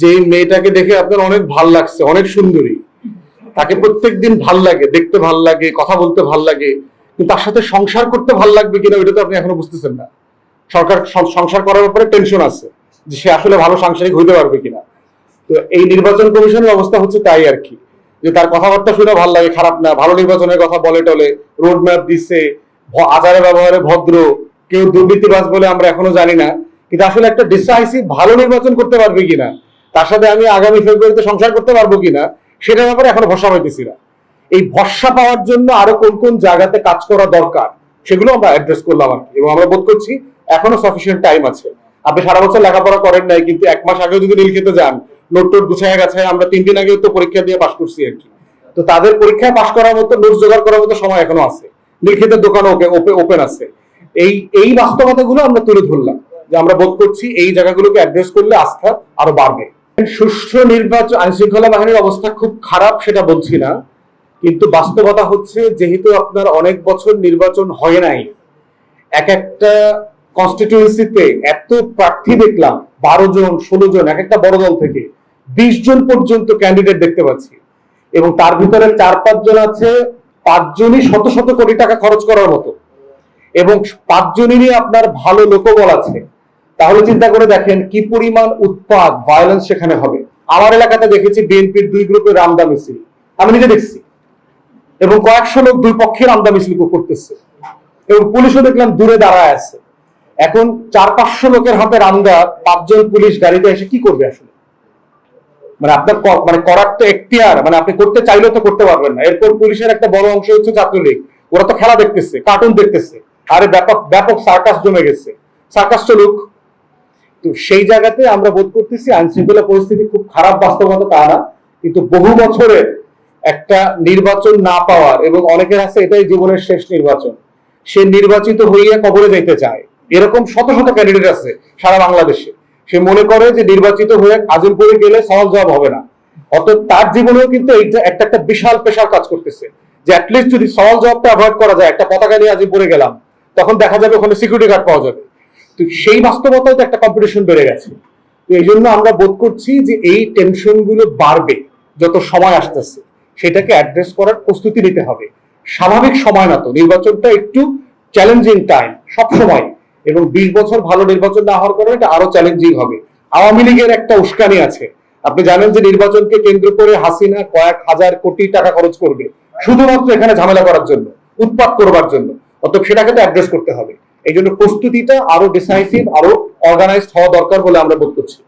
যে মেয়েটাকে দেখে আপনার অনেক ভালো লাগছে, অনেক সুন্দরী। তাকে প্রত্যেক দিন ভালো লাগে, দেখতে ভালো লাগে, কথা বলতে ভালো লাগে, কিন্তু তার সাথে সংসার করতে ভালো লাগবে কিনা ওইটা তো আপনি এখনও বুঝতেছেন না। সরকার সংসার করার ব্যাপারে টেনশন আছে, যে সে আসলে ভালো সাংসারিক হইতে পারবে কিনা। তো এই নির্বাচন কমিশনের অবস্থা হচ্ছে তাই আর কি, যে তার কথাবার্তা শুনে ভালো লাগে, খারাপ না, ভালো নির্বাচনের কথা বলে টলে রোড ম্যাপ দিচ্ছে আচারে ব্যবহারে ভদ্র, কেউ দুর্নীতিবাজ বলে আমরা এখনও জানি না। কিন্তু আসলে একটা ডিসাইসিভ ভালো নির্বাচন করতে পারবে কিনা, তার সাথে আমি আগামী ফেব্রুয়ারিতে সংসার করতে পারব কিনা, সেটার ব্যাপারে এখনও ভরসা পাইতেছি না। এই ভরসা পাওয়ার জন্য আরও কোন কোন জায়গাতে কাজ করা দরকার, সেগুলো আমরা অ্যাড্রেস করলাম আর কি। এবং আমরা বোধ করছি এখনও সাফিসিয়েন্ট টাইম আছে। আপনি সারা বছর লেখাপড়া করেন নাই, কিন্তু এক মাস আগেও যদি নীল খেতে যান, নোট টোট গুছায় গেছে, আমরা তিন দিন আগেও তো পরীক্ষা দিয়ে পাশ করছি আর কি। তো তাদের পরীক্ষায় পাশ করার মতো নোট জোগাড় করার মতো সময় এখনও আছে। নীলক্ষেতের দোকান ওকে ওপেন আছে। এই এই বাস্তবতাগুলো আমরা তুলে ধরলাম। যে আমরা বোধ করছি এই জায়গাগুলোকে অ্যাড্রেস করলে আস্থা আরও বাড়বে। সুষ্ঠু নির্বাচন আইন শৃঙ্খলা বাহিনীর অবস্থা খুব খারাপ, সেটা বলছি না। কিন্তু বাস্তবতা হচ্ছে, যেহেতু আপনার অনেক বছর নির্বাচন হয় নাই, এক একটা কনস্টিটিউয়েন্সিতে এত প্রার্থী দেখলাম, বারো জন, ষোলো জন, এক একটা বড় দল থেকে, বিশ জন পর্যন্ত ক্যান্ডিডেট দেখতে পাচ্ছি। এবং তার ভিতরে চার পাঁচ জন আছে পাঁচজনই শত শত কোটি টাকা খরচ করার মতো। এবং পাঁচজনেরই আপনার ভালো লোকবল আছে। তাহলে চিন্তা করে দেখেন কি পরিমাণ উৎপাদ ভায়োলেন্স সেখানে হবে। আমার এলাকাতে দেখেছি বিএনপির দুই গ্রুপের রামদা মিছিল। আমি নিজে দেখছি। এবং কয়েকশো লোক দুই পক্ষের রামদা মিছিল করতেছে। এবং পুলিশও দেখলাম দূরে দাঁড়ায় আছে। এখন চার পাঁচশো লোকের হাতে রামদা, পাঁচজন পুলিশ গাড়িতে এসে কি করবে আসলে? মানে আপনার মানে করার তো এখতিয়ার মানে আপনি করতে চাইলেও তো করতে পারবেন না। এরপর পুলিশের একটা বড় অংশ হচ্ছে ছাত্রলীগ। ওরা তো খেলা দেখতেছে কার্টুন দেখতেছে। আরে ব্যাপক ব্যাপক সার্কাস জমে গেছে। সার্কাস চলুক তো সেই জায়গাতে আমরা বোধ করতেছি আইন শৃঙ্খলা পরিস্থিতি খুব খারাপ বাস্তবতা তা না, কিন্তু বহু বছরের একটা নির্বাচন না পাওয়ার এবং অনেকের আছে এটাই জীবনের শেষ নির্বাচন, সে নির্বাচিত হইয়া কবরে যাইতে চায়। এরকম শত শত ক্যান্ডিডেট আছে সারা বাংলাদেশে। সে মনে করে যে নির্বাচিত হয়ে আজিমপুরে গেলে সহজ জবাব হবে না। অত তার জীবনেও কিন্তু একটা একটা বিশাল পেশার কাজ করতেছে। যে অ্যাটলিস্ট যদি সহজ জবাবটা অ্যাভয়েড করা যায়, একটা পতাকা নিয়ে আজিমপুরে গেলাম, তখন দেখা যাবে ওখানে সিকিউরিটি গার্ড পাওয়া যাবে। তো সেই বাস্তবতায় তো একটা কম্পিটিশন বেড়ে গেছে। এই জন্য আমরা বোধ করছি যে এই টেনশনগুলো বাড়বে, যত সময় আসতেছে, সেটাকে অ্যাড্রেস করার প্রস্তুতি নিতে হবে। স্বাভাবিক সময় না তো, নির্বাচনটা একটু চ্যালেঞ্জিং টাইম সব সময়। এবং বিশ বছর ভালো নির্বাচন না হওয়ার কারণে এটা আরও চ্যালেঞ্জিং হবে। আওয়ামী লীগের একটা উস্কানি আছে। আপনি জানেন যে নির্বাচনকে কেন্দ্র করে হাসিনা কয়েক হাজার কোটি টাকা খরচ করবে, শুধুমাত্র এখানে ঝামেলা করার জন্য, উৎপাত করবার জন্য। অতএব সেটাকে তো অ্যাড্রেস করতে হবে। এই জন্য প্রস্তুতিটা আরও ডিসাইসিভ আরও অর্গানাইজড হওয়া দরকার বলে আমরা বোধ করছি।